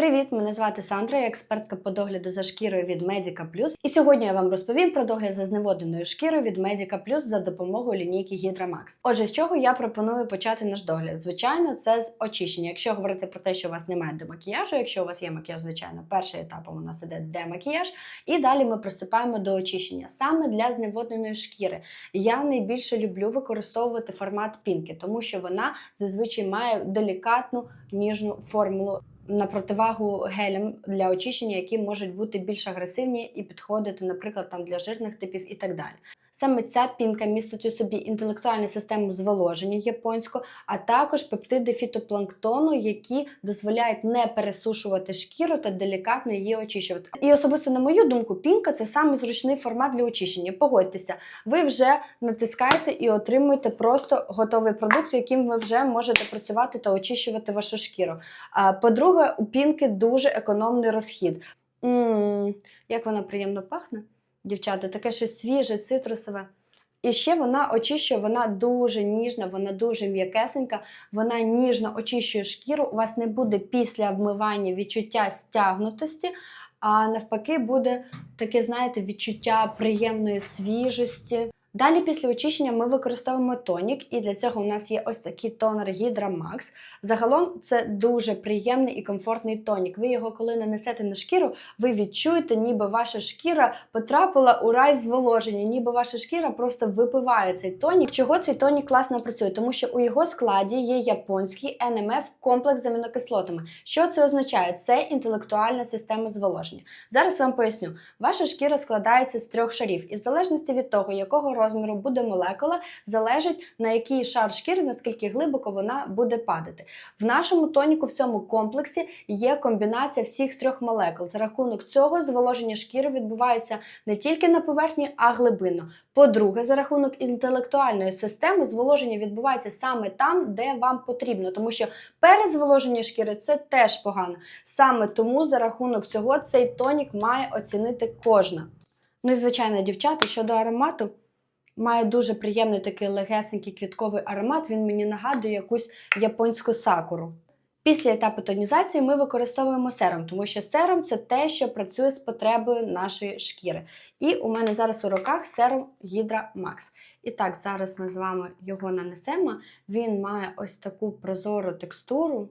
Привіт, мене звати Сандра, я експертка по догляду за шкірою від Medica Plus. І сьогодні я вам розповім про догляд за зневодненою шкірою від Medica Plus за допомогою лінійки Hydra Отже, з чого я пропоную почати наш догляд? Звичайно, це з очищення. Якщо говорити про те, що у вас немає демакіяжу, якщо у вас є макіяж, звичайно, перший етапом у нас іде демакіяж, і далі ми приступаємо до очищення саме для зневодненої шкіри. Я найбільше люблю використовувати формат пінки, тому що вона зазвичай має делікатну ніжну формулу на противагу гелям для очищення, які можуть бути більш агресивні і підходити, наприклад, там для жирних типів і так далі. Саме ця пінка містить у собі інтелектуальну систему зволоження японську, а також пептиди фітопланктону, які дозволяють не пересушувати шкіру та делікатно її очищувати. І особисто, на мою думку, пінка це саме зручний формат для очищення. Погодьтеся, ви вже натискаєте і отримуєте просто готовий продукт, яким ви вже можете працювати та очищувати вашу шкіру. А по-друге, у пінки дуже економний розхід. М-м, як вона приємно пахне, дівчата, таке щось свіже, цитрусове. І ще вона очищує, вона дуже ніжна, вона дуже м'якесенька, вона ніжно очищує шкіру. У вас не буде після вмивання відчуття стягнутості, а навпаки, буде таке, знаєте, відчуття приємної свіжості. Далі після очищення ми використовуємо тонік, і для цього у нас є ось такий тонер Hydra Max. Загалом це дуже приємний і комфортний тонік. Ви його, коли нанесете на шкіру, ви відчуєте, ніби ваша шкіра потрапила у рай зволоження, ніби ваша шкіра просто випиває цей тонік. Чого цей тонік класно працює? Тому що у його складі є японський NMF комплекс з амінокислотами. Що це означає? Це інтелектуальна система зволоження. Зараз вам поясню. Ваша шкіра складається з трьох шарів, і в залежності від того, якого розміру буде молекула, залежить на який шар шкіри, наскільки глибоко вона буде падати. В нашому тоніку в цьому комплексі є комбінація всіх трьох молекул. За рахунок цього зволоження шкіри відбувається не тільки на поверхні, а глибинно. По-друге, за рахунок інтелектуальної системи зволоження відбувається саме там, де вам потрібно, тому що перезволоження шкіри це теж погано. Саме тому за рахунок цього цей тонік має оцінити кожна. Ну і звичайно, дівчата щодо аромату. Має дуже приємний такий легесенький квітковий аромат. Він мені нагадує якусь японську сакуру. Після етапу тонізації ми використовуємо серум, тому що серум це те, що працює з потребою нашої шкіри. І у мене зараз у руках серум Hydra Max. І так, зараз ми з вами його нанесемо. Він має ось таку прозору текстуру.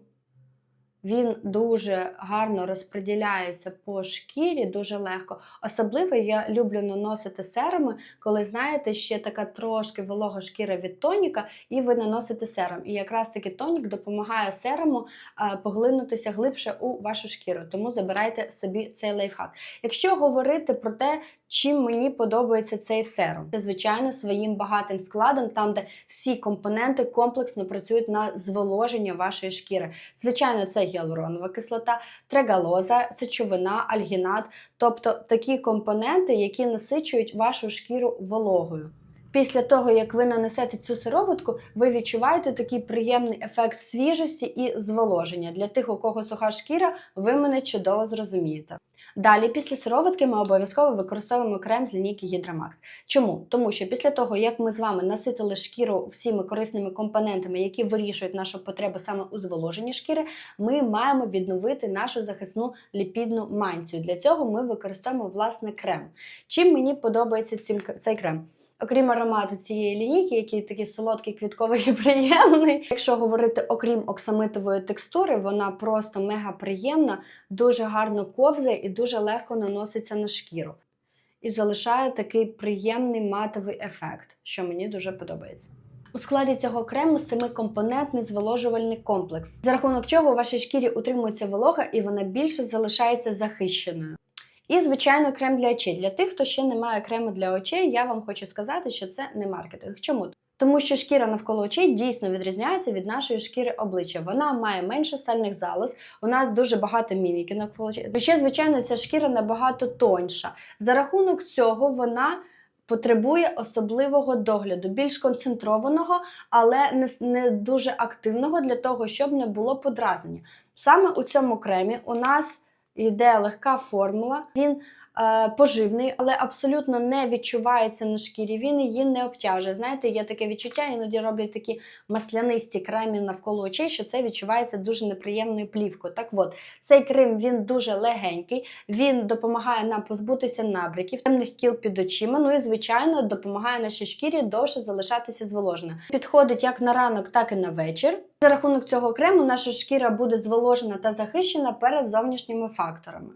Він дуже гарно розподіляється по шкірі, дуже легко. Особливо я люблю наносити серуми, коли, знаєте, ще така трошки волога шкіра від тоніка, і ви наносите серум. І якраз таки тонік допомагає серуму е, поглинутися глибше у вашу шкіру. Тому забирайте собі цей лайфхак. Якщо говорити про те, чим мені подобається цей серум, це звичайно своїм багатим складом, там де всі компоненти комплексно працюють на зволоження вашої шкіри. Звичайно, це гіалуронова кислота, трегалоза, сечовина, альгінат, тобто такі компоненти, які насичують вашу шкіру вологою. Після того, як ви нанесете цю сироватку, ви відчуваєте такий приємний ефект свіжості і зволоження. Для тих, у кого суха шкіра, ви мене чудово зрозумієте. Далі, після сироватки, ми обов'язково використовуємо крем з лінійки Hydramax. Чому? Тому що після того, як ми з вами наситили шкіру всіми корисними компонентами, які вирішують нашу потребу саме у зволоженні шкіри, ми маємо відновити нашу захисну ліпідну мантію. Для цього ми використовуємо власне крем. Чим мені подобається цей крем? Окрім аромату цієї лінійки, який такий солодкий, квітковий і приємний. Якщо говорити окрім оксамитової текстури, вона просто мега приємна, дуже гарно ковзає і дуже легко наноситься на шкіру. І залишає такий приємний матовий ефект, що мені дуже подобається. У складі цього крему семикомпонентний зволожувальний комплекс, за рахунок чого у вашій шкірі утримується волога і вона більше залишається захищеною. І, звичайно, крем для очей. Для тих, хто ще не має крему для очей, я вам хочу сказати, що це не маркетинг. Чому? Тому що шкіра навколо очей дійсно відрізняється від нашої шкіри обличчя. Вона має менше сальних залоз, у нас дуже багато міміки навколо очей. Ще, звичайно, ця шкіра набагато тоньша. За рахунок цього вона. Потребує особливого догляду, більш концентрованого, але не, не дуже активного для того, щоб не було подразнення. Саме у цьому кремі у нас йде легка формула, він поживний, але абсолютно не відчувається на шкірі. Він її не обтяжує. Знаєте, є таке відчуття, іноді роблять такі маслянисті кремі навколо очей, що це відчувається дуже неприємною плівкою. Так от, цей крем він дуже легенький, він допомагає нам позбутися набряків, темних кіл під очима. Ну і звичайно допомагає нашій шкірі довше залишатися зволоженою. Підходить як на ранок, так і на вечір. За рахунок цього крему наша шкіра буде зволожена та захищена перед зовнішніми факторами.